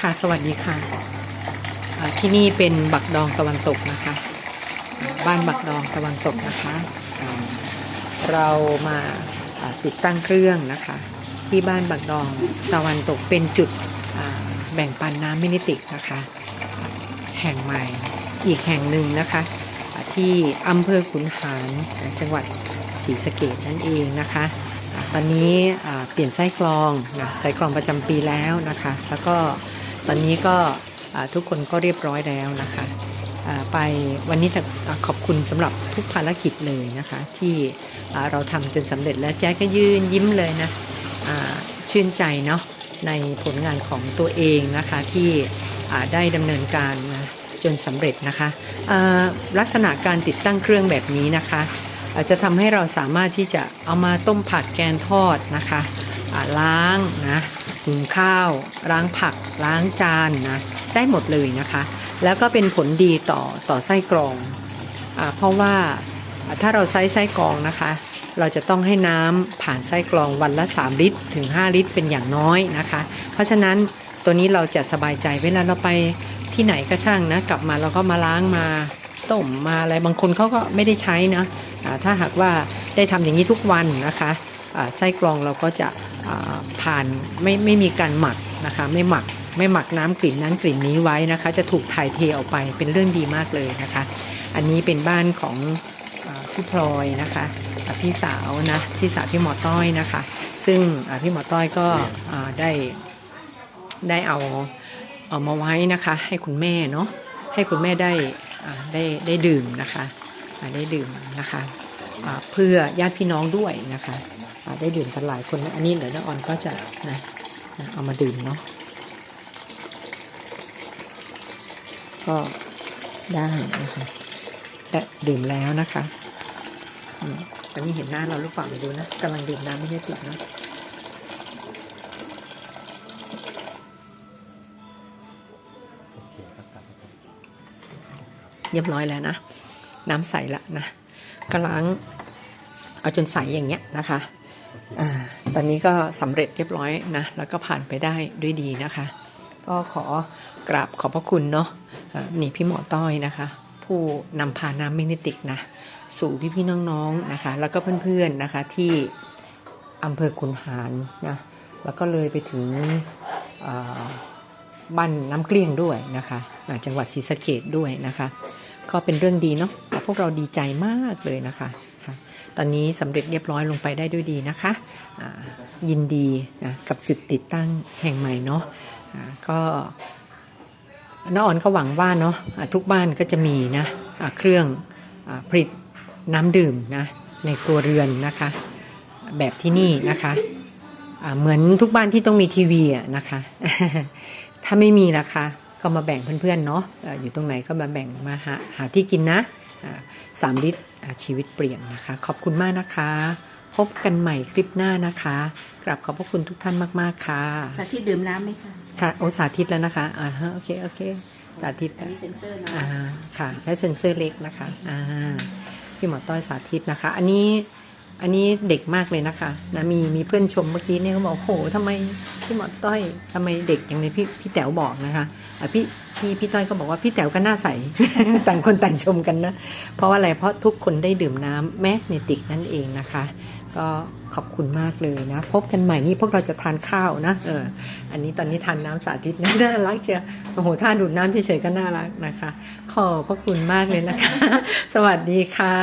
ค่ะ สวัสดีค่ะ ที่นี่เป็นบักดองตะวันตกนะคะ บ้านบักดองตะวันตกนะคะ เรามาติดตั้งเครื่องนะคะ ที่บ้านบักดองตะวันตกเป็นจุดแบ่งปันน้ำมินิติกนะคะ แห่งใหม่อีกแห่งหนึ่งนะคะ ที่อำเภอขุนหารจังหวัดศรีสะเกดนั่นเองนะคะตอนนี้เปลี่ยนไส้กรองนะไส้กรองประจำปีแล้วนะคะ แล้วก็ อนนี้ก็ทุกคนก็เรียบร้อยแล้วนะคะไปวันนี้ขอบคุณสำหรับทุกภารกิจเลยนะคะ ที่เราทำจนสำเร็จแล้วแจ๊กก็ยืนยิ้มเลยนะชื่นใจเนาะในผลงานของตัวเองนะคะที่ได้ดำเนินการจนสำเร็จนะคะลักษณะการติดตั้งเครื่องแบบนี้นะคะอาจจะทำให้เราสามารถที่จะเอามาต้มผัดแกงทอดนะคะล้างนะ หุงข้าว ล้างผัก ล้างจานนะได้หมดเลยนะคะ แล้วก็เป็นผลดีต่อต่อไส้กรองอเพราะว่าถ้าเราใช้ไส้กรองนะคะ เราจะต้องให้น้ำผ่านไส้กรองวันละ 3 ลิตร ถึง 5 ลิตร เป็นอย่างน้อยนะคะ เพราะฉะนั้นตัวนี้เราจะสบายใจเวลาเราไปที่ไหนก็ช่างนะ กลับมาเราก็มาล้างมาต้มมาอะไรบางคนเขาก็ไม่ได้ใช้นะอ่าถ้าหากว่าได้ทำอย่างนี้ทุกวันนะคะ ไส้กรองเราก็จะผ่านไม่ไม่มีการหมักนะคะไม่หมักไม่หมักน้ำกลิ่นนั้นกลิ่นนี้ไว้นะคะ จะถูกถ่ายเทออกไปเป็นเรื่องดีมากเลยนะคะ อันนี้เป็นบ้านของพี่พลอยนะคะพี่สาวนะพี่สาวพี่หมอต้อยนะคะ ซึ่งพี่หมอต้อยก็ได้ได้เอาเอามาไว้นะคะ ให้คุณแม่เนาะให้คุณแม่ได้ได้ได้ดื่มนะคะได้ดื่มนะคะเพื่อญาติพี่น้องด้วยนะคะ ได้ดื่มกันหลายคนนะอันนี้เดี๋ยวน้าออนก็จะนะนะเอามาดื่มเนาะก็ได้นะคะและดื่มแล้วนะคะอืมตอนนี้เห็นหน้าเราหรือเปล่าไม่รู้นะกำลังดื่มน้ำไม่ใช่ติดนะเรียบร้อยแล้วนะ น้ำใสละนะก็ล้างเอาจนใสอย่างเงี้ยนะคะ อตอนนี้ก็สำเร็จเรียบร้อยนะ แล้วก็ผ่านไปได้ด้วยดีนะคะ ก็ขอกราบขอบพระคุณเนาะอ่านี่พี่หมอต้อยนะคะ ผู้นำพาน้ำมินิติกนะ สู่พี่ๆน้องๆนะคะ แล้วก็เพื่อนๆนะคะที่อำเภอขุนหารนะ แล้วก็เลยไปถึงบ้านน้ำเกลี้ยงด้วยนะคะจังหวัดศรีสะเกดด้วยนะคะ ก็เป็นเรื่องดีเนาะพวกเราดีใจมากเลยนะคะ อนนี้สำเร็จเรียบร้อยลงไปได้ด้วยดีนะคะยินดีนะกับจุดติดตั้งแห่งใหม่เนาะอ่าก็น้าอ่อนก็หวังว่าเนาะอ่าทุกบ้านก็จะมีนะอ่าเครื่องอผลิตน้ำดื่มนะในครัวเรือนนะคะ แบบที่นี่นะคะอ่าเหมือนทุกบ้านที่ต้องมีทีวีนะคะ ถ้าไม่มีราคาก็มาแบ่งเพื่อนๆเนาะเอ่อยู่ตรงไหนก็มาแบ่งมาหาหาที่กินนะ สามลิตรอ่าชีวิตเปลี่ยนนะคะ ขอบคุณมากนะคะ พบกันใหม่คลิปหน้านะคะกราบขอบพระคุณทุกท่านมากๆค่ะสาธิตดื่มน้ำไหมคะค่ะโอสาธิตแล้วนะคะอ่าฮะโอเคโอเคสาธิตอันแล้วนี้เซ็นเซอร์นะอ่าค่ะ ใช้เซ็นเซอร์เล็กนะคะอ่าพี่หมอต้อยสาธิตนะคะ อันนี้ อันนี้เด็กมากเลยนะคะนะมีมีเพื่อนชมเมื่อกี้เนี่ยเขาบอกโหทำไมพี่หมอต้อยทำไมเด็กอย่างนี้พี่พี่แต๋วบอกนะคะอะพี่พี่พี่ต้อยก็บอกว่าพี่แต๋วก็น่าใสต่างคนต่างชมกันนะ เพราะว่าอะไรเพราะทุกคนได้ดื่มน้ำแมกเนติกนั่นเองนะคะ ก็ขอบคุณมากเลยนะ พบกันใหม่นี่พวกเราจะทานข้าวนะเอออันนี้ตอนนี้ทานน้ำสาธิตนะน่ารักเชียวโอ้โหท่าดูดน้ำเฉยๆก็น่ารักนะคะ ขอบพระคุณมากเลยนะคะ สวัสดีค่ะ